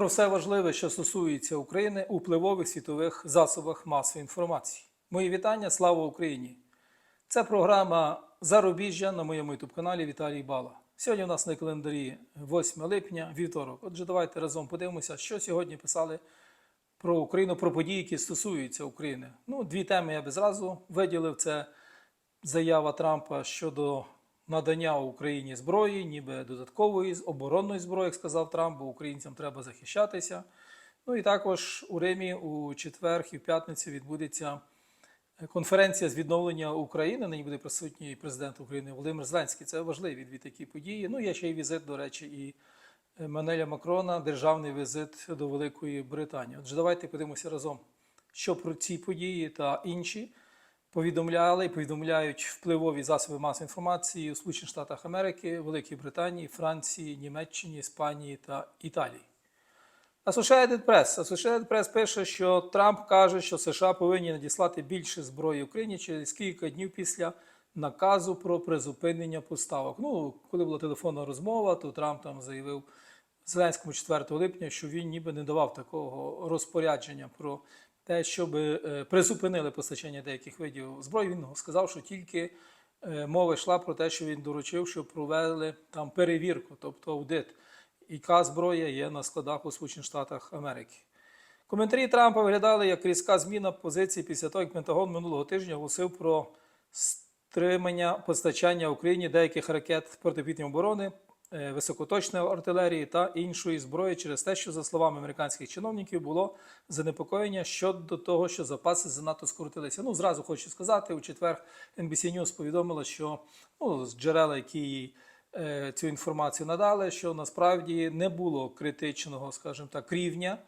Про все важливе, що стосується України у впливових світових засобах масової інформації. Мої вітання, слава Україні! Це програма Зарубіжжя на моєму youtube каналі Віталій Бала. Сьогодні у нас на календарі 8 липня, вівторок. Отже, давайте разом подивимося, що сьогодні писали про Україну, про події, які стосуються України. Ну, дві теми я би зразу виділив. Це заява Трампа щодо надання Україні зброї, ніби додаткової оборонної зброї, як сказав Трамп, бо українцям треба захищатися. Ну і також у Римі у четвер і в п'ятницю відбудеться конференція з відновлення України. На ній буде присутній президент України Володимир Зеленський. Це важливі дві такі події. Ну, є ще й візит, до речі, і Манеля Макрона, державний візит до Великої Британії. Отже, давайте подивимося разом, що про ці події та інші повідомляли і повідомляють впливові засоби масової інформації у Сполучених Штатах Америки, Великій Британії, Франції, Німеччині, Іспанії та Італії. Associated Press. Associated Press пише, що Трамп каже, що США повинні надіслати більше зброї Україні через кілька днів після наказу про призупинення поставок. Ну, коли була телефонна розмова, то Трамп там заявив Зеленському 4 липня, що він ніби не давав такого розпорядження про те, щоб е, призупинили постачання деяких видів зброї. Він сказав, що тільки е, мова йшла про те, що він доручив, щоб провели там перевірку, тобто аудит яка зброя є на складах у Сполучених Штатах Америки. Коментарі Трампа виглядали як різка зміна позиції після того, як Пентагон минулого тижня оголосив про стримання постачання Україні деяких ракет протипітної оборони, високоточної артилерії та іншої зброї через те, що, за словами американських чиновників, було занепокоєння щодо того, що запаси занадто скоротилися. Ну, зразу хочу сказати, у четвер NBC News повідомила, що ну, з джерела, які е, цю інформацію надали, що насправді не було критичного, скажімо так, рівня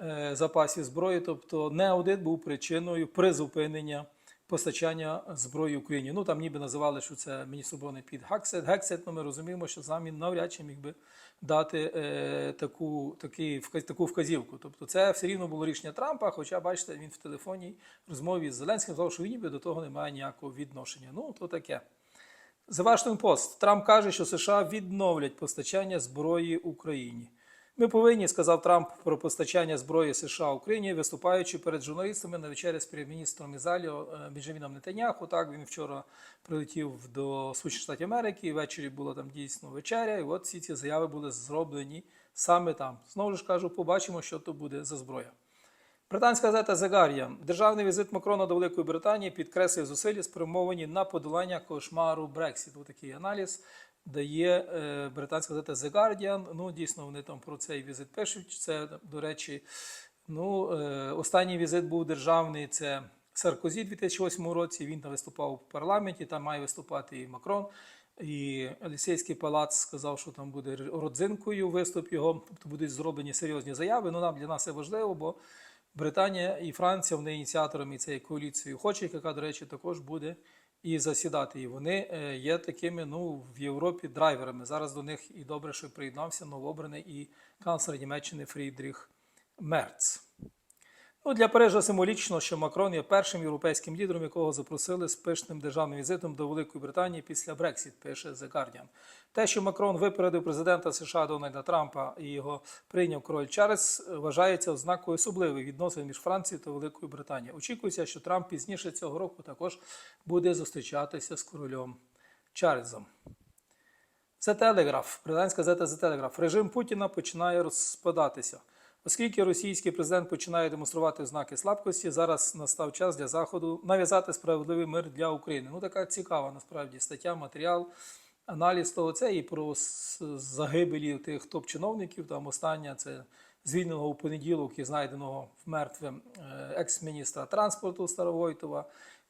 е, запасів зброї, тобто не аудит був причиною призупинення постачання зброї Україні. Ну там ніби називали, що це міністр оборони під Гексет. Гексет, ну ми розуміємо, що сам він навряд чи міг би дати е, таку, такий, таку вказівку. Тобто це все рівно було рішення Трампа, хоча, бачите, він в телефонній розмові з Зеленським сказав, що він ніби до того не має ніякого відношення. Ну, то таке. Washington Post. Трамп каже, що США відновлять постачання зброї Україні. Ми повинні, сказав Трамп про постачання зброї США Україні, виступаючи перед журналістами на вечері з прем'єр-міністром Ізраїлю е, Бенджаміном Нетаняху. Так він вчора прилетів до Сполучених Штатів Америки. І ввечері була там дійсно вечеря. І от всі ці заяви були зроблені саме там. Знову ж кажу, побачимо, що то буде за зброя. Британська газета The Guardian. Державний візит Макрона до Великої Британії підкреслює зусилля, спрямовані на подолання кошмару Брексіт. Ось такий аналіз дає е, британська газета The Guardian. Ну, дійсно, вони там про цей візит пишуть. Це, до речі, ну, е, останній візит був державний. Це Саркозі у 2008 році. Він там виступав в парламенті, там має виступати і Макрон. І Елісейський палац сказав, що там буде родзинкою виступ його, тобто будуть зроблені серйозні заяви. Ну нам для нас це важливо, бо Британія і Франція вони ініціаторами цієї коаліції охочих, яка, до речі, також буде і засідати. І вони е, є такими ну, в Європі драйверами. Зараз до них і добре, що приєднався новообраний і канцлер Німеччини Фрідріх Мерц. Ну, для Парижа символічно, що Макрон є першим європейським лідером, якого запросили з пишним державним візитом до Великої Британії після Брексіт, пише The Guardian. Те, що Макрон випередив президента США Дональда Трампа і його прийняв король Чарльз, вважається ознакою особливих відносин між Францією та Великою Британією. Очікується, що Трамп пізніше цього року також буде зустрічатися з королем Чарльзом. The Telegraph, британська газета The Telegraph. Режим Путіна починає розпадатися. Оскільки російський президент починає демонструвати ознаки слабкості, зараз настав час для Заходу нав'язати справедливий мир для України. Ну, така цікава насправді стаття, матеріал, аналіз того. Це і про загибелі тих топ-чиновників. Там остання це звільненого у понеділок і знайденого мертвим е, екс-міністра транспорту Старовойтова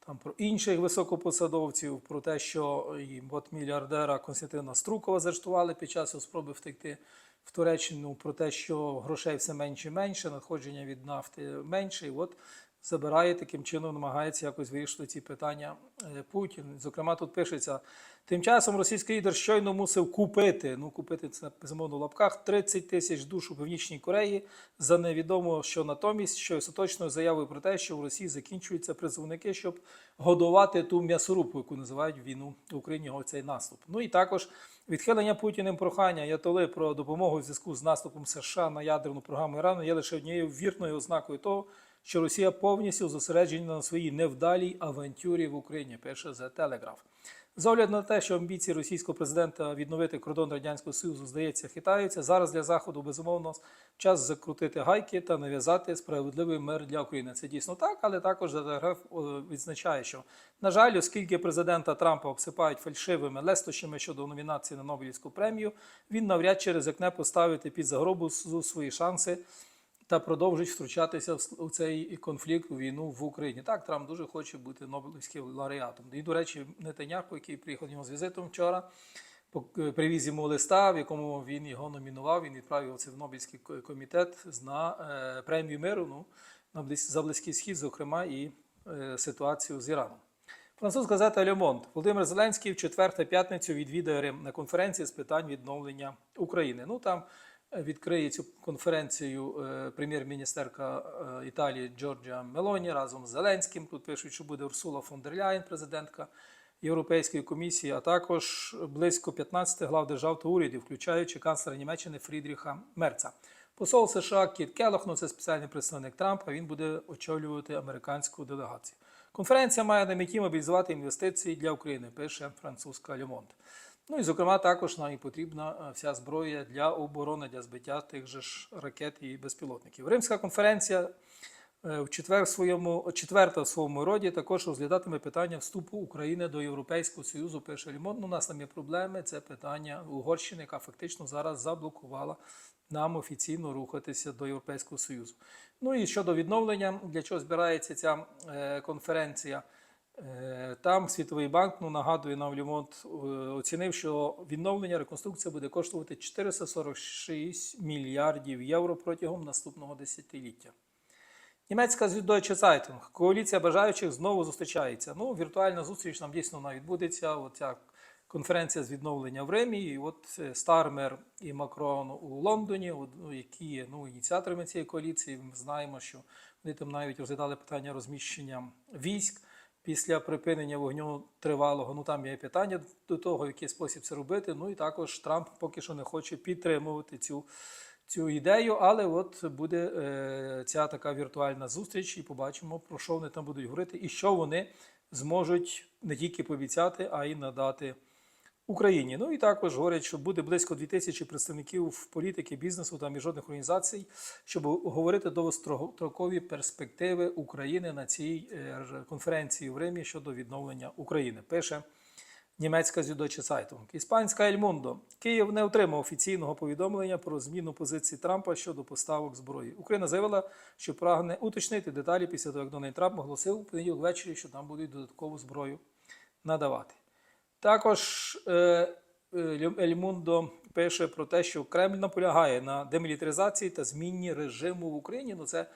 там про інших високопосадовців, про те, що от мільярдера Константина Струкова заарештували під час його спроби втекти в Туреччину, про те, що грошей все менше і менше, надходження від нафти менше. І от забирає таким чином, намагається якось вирішити ці питання е, Путін. Зокрема, тут пишеться: тим часом російський лідер щойно мусив купити. Ну, купити це безумовно в лапках 30 тисяч душ у Північній Кореї за невідомо, що натомість, що остаточною заявою про те, що в Росії закінчуються призовники, щоб годувати ту м'ясорубку, яку називають війну в Україні. Оцей наступ. Ну і також відхилення Путіним прохання Ятоли про допомогу в зв'язку з наступом США на ядерну програму Ірану є лише однією вірною ознакою того, що Росія повністю зосереджена на своїй невдалій авантюрі в Україні. Пише The Telegraph. З огляду на те, що амбіції російського президента відновити кордон радянського союзу здається хитаються. Зараз для заходу безумовно час закрутити гайки та нав'язати справедливий мир для України. Це дійсно так, але також Телеграф відзначає, що на жаль, оскільки президента Трампа обсипають фальшивими лестощами щодо номінації на Нобелівську премію, він навряд чи ризикне поставити під загробу свої шанси та продовжить втручатися в цей конфлікт у війну в Україні. Так, Трамп дуже хоче бути Нобелівським лауреатом. І, до речі, Нетаняху, який приїхав з візитом вчора, привіз йому листа, в якому він його номінував. Він відправив це в Нобелівський комітет на е, премію миру ну, за Близький Схід, зокрема, і е, ситуацію з Іраном. Французька газета Le Monde. Володимир Зеленський в четвер та п'ятницю відвідає Рим на конференції з питань відновлення України. Ну там відкриє цю конференцію е, прем'єр-міністерка е, Італії Джорджа Мелоні разом з Зеленським. Тут пишуть, що буде Урсула фон дер Ляєн, президентка Європейської комісії, а також близько 15 глав держав та урядів, включаючи канцлера Німеччини Фрідріха Мерца. Посол США Кіт Келох, ну це спеціальний представник Трампа. Він буде очолювати американську делегацію. Конференція має на меті мобілізувати інвестиції для України, пише французька Льомонт. Ну і зокрема, також нам і потрібна вся зброя для оборони, для збиття тих же ж ракет і безпілотників. Римська конференція в четвер своєму четверта в своєму роді також розглядатиме питання вступу України до Європейського Союзу. Пише Лімон. Ну, у нас там є проблеми. Це питання Угорщини, яка фактично зараз заблокувала нам офіційно рухатися до Європейського Союзу. Ну і щодо відновлення, для чого збирається ця е, конференція. Там Світовий банк, ну нагадую, нам Лімонт оцінив, що відновлення реконструкція буде коштувати 446 мільярдів євро протягом наступного десятиліття. Німецька Süddeutsche Zeitung. Коаліція бажаючих знову зустрічається. Ну, віртуальна зустріч нам дійсно вона відбудеться. Оця конференція з відновлення в Римі. І от Стармер і Макрон у Лондоні, які є ну, ініціаторами цієї коаліції. Ми знаємо, що вони там навіть розглядали питання розміщення військ після припинення вогню тривалого. Ну там є питання до того, в який спосіб це робити. Ну і також Трамп поки що не хоче підтримувати цю. Цю ідею, але от буде е, ця така віртуальна зустріч, і побачимо, про що вони там будуть говорити, і що вони зможуть не тільки пообіцяти, а й надати Україні. Ну і також говорять, що буде близько 2000 представників політики, бізнесу та міжнародних організацій, щоб говорити довгострокові перспективи України на цій е, конференції в Римі щодо відновлення України. Пише німецька Süddeutsche Zeitung. Іспанська Mundo. Київ не отримав офіційного повідомлення про зміну позиції Трампа щодо поставок зброї. Україна заявила, що прагне уточнити деталі після того, як Дональд Трамп оголосив у понеділок ввечері, що там будуть додаткову зброю надавати. Також Ельмундо пише про те, що Кремль наполягає на демілітаризації та зміні режиму в Україні. Ну, це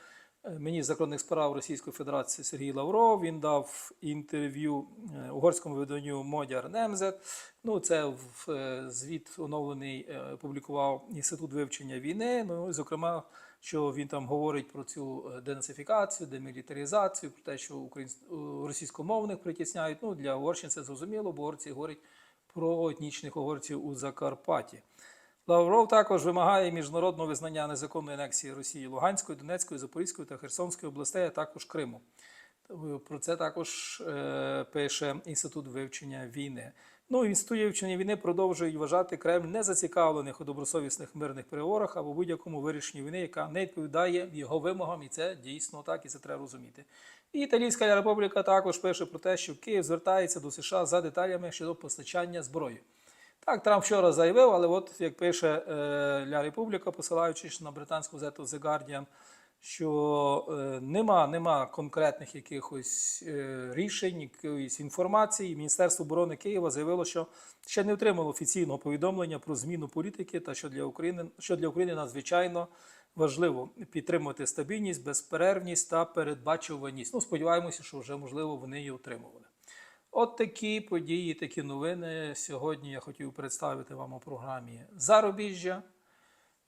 мені закордонних справ Російської Федерації Сергій Лавров. Він дав інтерв'ю угорському виданню Модяр Немзет. Ну, це в звіт оновлений опублікував інститут вивчення війни. Ну, зокрема, що він там говорить про цю денацифікацію, демілітаризацію, про те, що українсь... російськомовних притісняють. Ну, для угорщин це зрозуміло, бо угорці говорять про етнічних угорців у Закарпатті. Лавров також вимагає міжнародного визнання незаконної анексії Росії Луганської, Донецької, Запорізької та Херсонської областей, а також Криму. Про це також е, пише Інститут вивчення війни. Ну, інститут вивчення війни продовжують вважати Кремль не зацікавлених у добросовісних мирних переговорах або будь-якому вирішенні війни, яка не відповідає його вимогам, і це дійсно так, і це треба розуміти. І Італійська Республіка також пише про те, що Київ звертається до США за деталями щодо постачання зброї. Так, Трамп вчора заявив, але от як пише е, Ля Републіка, посилаючись на британську газету The Guardian, що е, нема нема конкретних якихось е, рішень, якоїсь інформації. Міністерство оборони Києва заявило, що ще не отримало офіційного повідомлення про зміну політики, та що для України що для України надзвичайно важливо підтримувати стабільність, безперервність та передбачуваність. Ну, сподіваємося, що вже можливо вони її отримували. От такі події, такі новини сьогодні я хотів представити вам у програмі Зарубіжжя.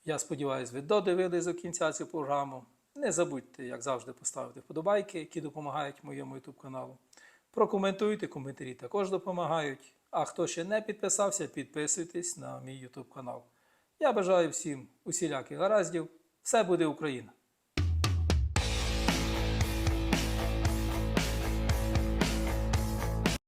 Я сподіваюся, ви додивились до кінця цю програму. Не забудьте, як завжди, поставити вподобайки, які допомагають моєму YouTube каналу. Прокоментуйте, коментарі також допомагають. А хто ще не підписався, підписуйтесь на мій YouTube канал. Я бажаю всім усіляких гараздів. Все буде Україна!